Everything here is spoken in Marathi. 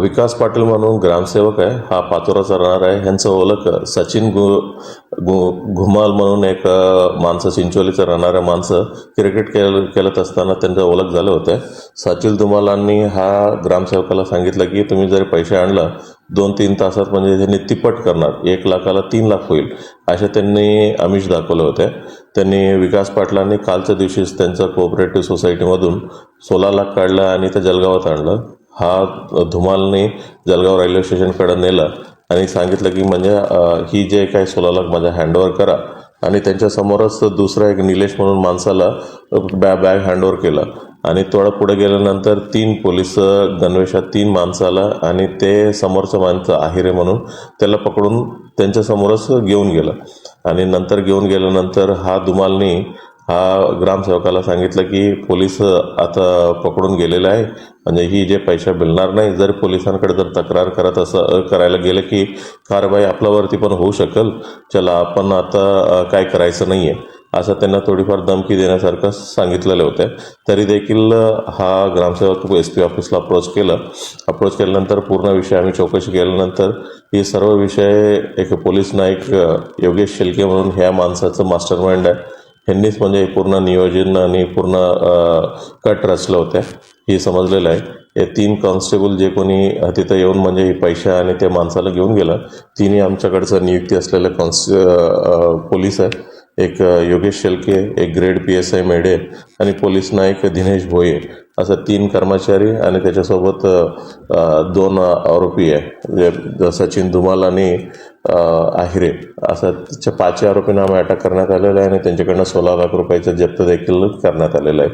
विकास पाटील म्हणून ग्रामसेवक आहे. हा पाचोराचा राहणार आहे. ह्यांचं ओळख सचिन गु गु घुमाल म्हणून एक माणसं चिंचोलीचं राहणाऱ्या माणसं क्रिकेट खेळ खेळत असताना त्यांचं ओळख झालं होतं. सचिन धुमालांनी हा ग्रामसेवकाला सांगितलं की तुम्ही जर पैसे आणला दोन तीन तासात म्हणजे त्यांनी तिप्पट करणार. एक लाखाला तीन लाख होईल. असे त्यांनी आमिष दाखवलं होते. त्यांनी विकास पाटलांनी कालच्या दिवशीच त्यांचं कोऑपरेटिव्ह सोसायटीमधून सोळा लाख काढलं आणि ते जलगावात आणलं. हा धुमालने जळगाव रेल्वे स्टेशनकडं नेलं आणि सांगितलं की म्हणजे ही जे काही सोळा लाख माझ्या हँडओव्हर करा. आणि त्यांच्यासमोरच दुसरा एक निलेश म्हणून माणसाला बॅ बॅग हँडओव्हर केलं. आणि थोडं पुढे गेल्यानंतर तीन पोलीस गणवेशात तीन माणसाला आणि ते समोरचं माणसं आहिरे म्हणून त्याला पकडून त्यांच्यासमोरच घेऊन गेलं. आणि नंतर घेऊन गेल्यानंतर हा दुमालनी हा ग्रामसेवकाला सांगितलं की पोलीस आता पकडून गेलेला आहे. म्हणजे ही जे पैसे मिळणार नाही जर पोलिसांकडे जर तक्रार करत असं करायला गेलं की कारवाई आपल्यावरती पण होऊ शकेल. चला आपण आता काय करायचं नाही आहे असं त्यांना थोडीफार धमकी देण्यासारखं सांगितलेलं होतं. तरी देखील हा ग्रामसेवक एस पी ऑफिसला अप्रोच केलं. अप्रोच केल्यानंतर पूर्ण विषय आम्ही चौकशी केल्यानंतर ही सर्व विषय एक पोलीस नाईक योगेश शेलके म्हणून ह्या माणसाचं मास्टर माइंड आहे. ह्यांनीच म्हणजे पूर्ण नियोजन आणि पूर्ण कट रचलं होतं. हे समजलेलं आहे. हे तीन कॉन्स्टेबल जे कोणी तिथं येऊन म्हणजे हे पैसे आणि त्या माणसाला घेऊन गेलं तिन्ही आमच्याकडचं नियुक्ती असलेले कॉन्स पोलीस आहे. एक योगेश शेलके एक grade P S I Medhe आणि पोलीस नाईक दिनेश भोये. असं तीन कर्मचारी आणि त्याच्यासोबत दोन आरोपी आहे. जे सचिन धुमाल आणि आहिरे असं त्याच्या पाचही आरोपींना आम्ही अटक करण्यात आलेलं आहे आणि त्यांच्याकडनं सोळा लाख रुपयाचं जप्त देखील करण्यात आलेलं आहे.